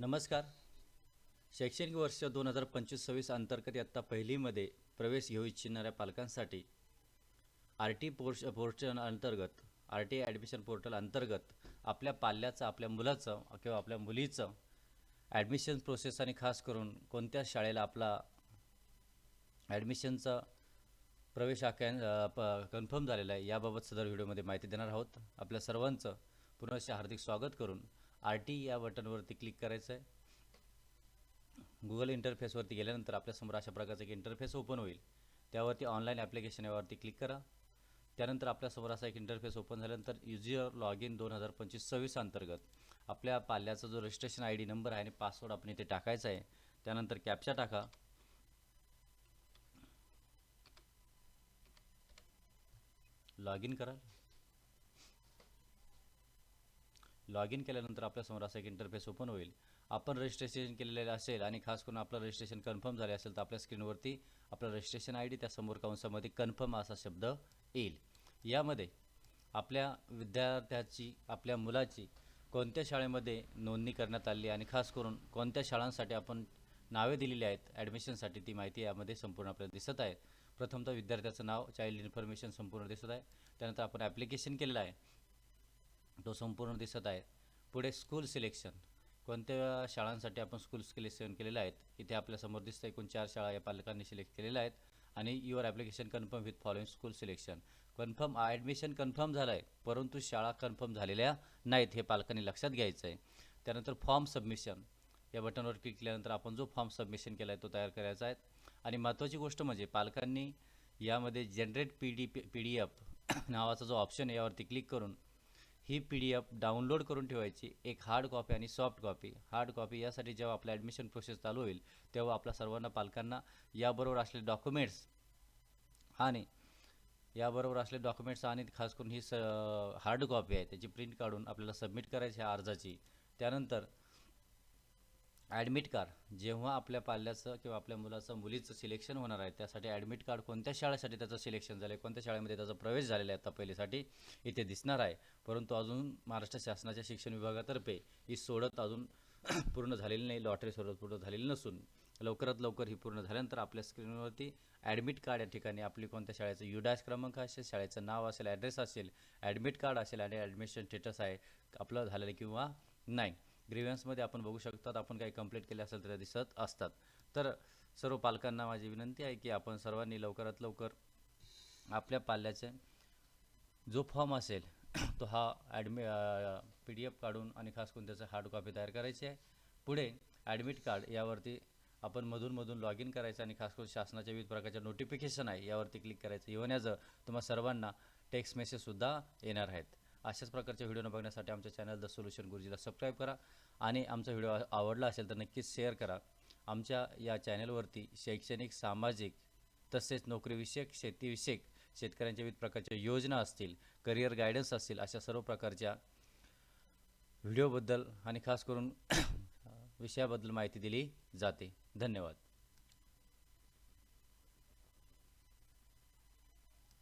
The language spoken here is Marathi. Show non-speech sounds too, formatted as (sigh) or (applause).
नमस्कार. शैक्षणिक वर्ष दोन हजार पंचवीस सव्वीस अंतर्गत इयत्ता पहिलीमध्ये प्रवेश घेऊ इच्छिणाऱ्या पालकांसाठी आर टी पोर्श पोर्टल अंतर्गत आर टी ॲडमिशन पोर्टल अंतर्गत आपल्या पाल्याचं आपल्या मुलाचं किंवा आपल्या मुलीचं ॲडमिशन प्रोसेस आणि खास करून कोणत्या शाळेला आपला ॲडमिशनचा प्रवेश हा कॅन प कन्फर्म झालेला आहे याबाबत सदर व्हिडिओमध्ये माहिती देणार आहोत. आपल्या सर्वांचं पुनश्च हार्दिक स्वागत करून आर टी या बटनवरती क्लिक करायचं आहे गुगल इंटरफेसवरती गेल्यानंतर आपल्यासमोर अशा प्रकारचं एक इंटरफेस ओपन होईल. त्यावरती ऑनलाईन ॲप्लिकेशन यावरती क्लिक करा. त्यानंतर आपल्यासमोर असा एक इंटरफेस ओपन झाल्यानंतर युजर लॉग इन दोन हजार पंचवीस सव्वीस अंतर्गत आपल्या पाल्याचा जो रजिस्ट्रेशन आय डी नंबर आहे आणि पासवर्ड आपण इथे टाकायचा आहे त्यानंतर कॅप्चा टाका. लॉग इन करा लॉग इन केल्यानंतर आपल्यासमोर असा एक इंटरफेस ओपन होईल. आपण रजिस्ट्रेशन केलेलं असेल आणि खास करून आपलं रजिस्ट्रेशन कन्फर्म झाले असेल तर आपल्या स्क्रीनवरती आपलं रजिस्ट्रेशन आय डी त्यासमोर कंसामध्ये कन्फर्म असा शब्द येईल. यामध्ये आपल्या विद्यार्थ्याची आपल्या मुलाची कोणत्या शाळेमध्ये नोंदणी करण्यात आली आणि खास करून कोणत्या शाळांसाठी आपण नावे दिलेली आहेत ॲडमिशनसाठी ती माहिती यामध्ये संपूर्ण आपल्याला दिसत आहे. प्रथमतः विद्यार्थ्याचं नाव चाइल्ड इन्फॉर्मेशन संपूर्ण दिसत आहे. त्यानंतर आपण ॲप्लिकेशन केलेलं आहे. तो संपूर्ण दिसत आहे पुढे स्कूल सिलेक्शन कोणत्या शाळांसाठी आपण स्कूल सिलेक्शन केलेलं आहेत? इथे आपल्यासमोर दिसतं एकूण चार शाळा या पालकांनी सिलेक्ट केलेल्या आहेत. आणि your application confirm with following school selection confirm admission confirm झालं आहे परंतु शाळा कन्फर्म झालेल्या नाहीत हे पालकांनी लक्षात घ्यायचं आहे त्यानंतर फॉर्म सबमिशन या बटनवर क्लिक केल्यानंतर आपण जो फॉर्म सबमिशन केला आहे तो तयार करायचा आहे. आणि महत्त्वाची गोष्ट म्हणजे पालकांनी यामध्ये generate P D P D F नावाचा जो ऑप्शन आहे यावरती क्लिक करून ही पी डी एफ डाउनलोड करून ठेवायची. एक हार्ड कॉपी आणि सॉफ्ट कॉपी हार्ड कॉपी यासाठी जेव्हा आपलं ॲडमिशन प्रोसेस चालू होईल तेव्हा आपल्या सर्वांना पालकांना याबरोबर असलेले डॉक्युमेंट्स आणि याबरोबर असलेले डॉक्युमेंट्स आणि खास करून ही स हार्ड कॉपी आहे त्याची प्रिंट काढून आपल्याला सबमिट करायची आहे अर्जाची. त्यानंतर ॲडमिट कार्ड जेव्हा आपल्या पाल्याचं किंवा आपल्या मुलाचं मुलीचं सिलेक्शन होणार आहे त्यासाठी ॲडमिट कार्ड कोणत्या शाळेसाठी त्याचं सिलेक्शन झालं आहे कोणत्या शाळेमध्ये त्याचा प्रवेश झालेला आहे आता पहिलीसाठी इथे दिसणार आहे. परंतु अजून महाराष्ट्र शासनाच्या शिक्षण विभागातर्फे ही सोडत अजून (clears throat) पूर्ण झालेली नाही लॉटरी सोडत पूर्ण झालेली नसून लवकरात लवकर ही पूर्ण झाल्यानंतर आपल्या स्क्रीनवरती ॲडमिट कार्ड या ठिकाणी आपली कोणत्या शाळेचं युडॅश क्रमांक असेल शाळेचं नाव असेल ॲड्रेस असेल ॲडमिट कार्ड असेल आणि ॲडमिशन स्टेटस आहे आपलं झालेलं किंवा नाही. ग्रीव्हन्समध्ये आपण बघू शकतात आपण काही कंप्लेंट केले असेल तर दिसत असतात. तर सर्व पालकांना माझी विनंती आहे की आपण सर्वांनी लवकरात लवकर आपल्या पाल्याचे जो फॉर्म असेल तो हा ॲडमि पी डी एफ काढून आणि खास करून त्याचं हार्ड कॉपी तयार करायची आहे. पुढे ॲडमिट कार्ड यावरती आपण मधून लॉग इन करायचं आणि खास करून शासनाच्या विविध प्रकारच्या नोटिफिकेशन आहे यावरती क्लिक करायचं. इव्हन ॲज तुम्हा सर्वांना टेक्स्ट मेसेजसुद्धा येणार आहेत. अशाच प्रकारच्या व्हिडिओ बघण्यासाठी आमच्या चॅनल द सोल्युशन गुरुजीला सबस्क्राईब करा. आणि आमचा व्हिडिओ आवडला असेल तर नक्कीच शेअर करा. आमच्या या चॅनलवरती शैक्षणिक सामाजिक तसेच नोकरीविषयक शेतीविषयक शेतकऱ्यांच्या विविध प्रकारच्या योजना असतील करिअर गायडन्स असतील अशा सर्व प्रकारच्या व्हिडिओबद्दल आणि खास करून (clears throat) विषयाबद्दल माहिती दिली जाते. धन्यवाद.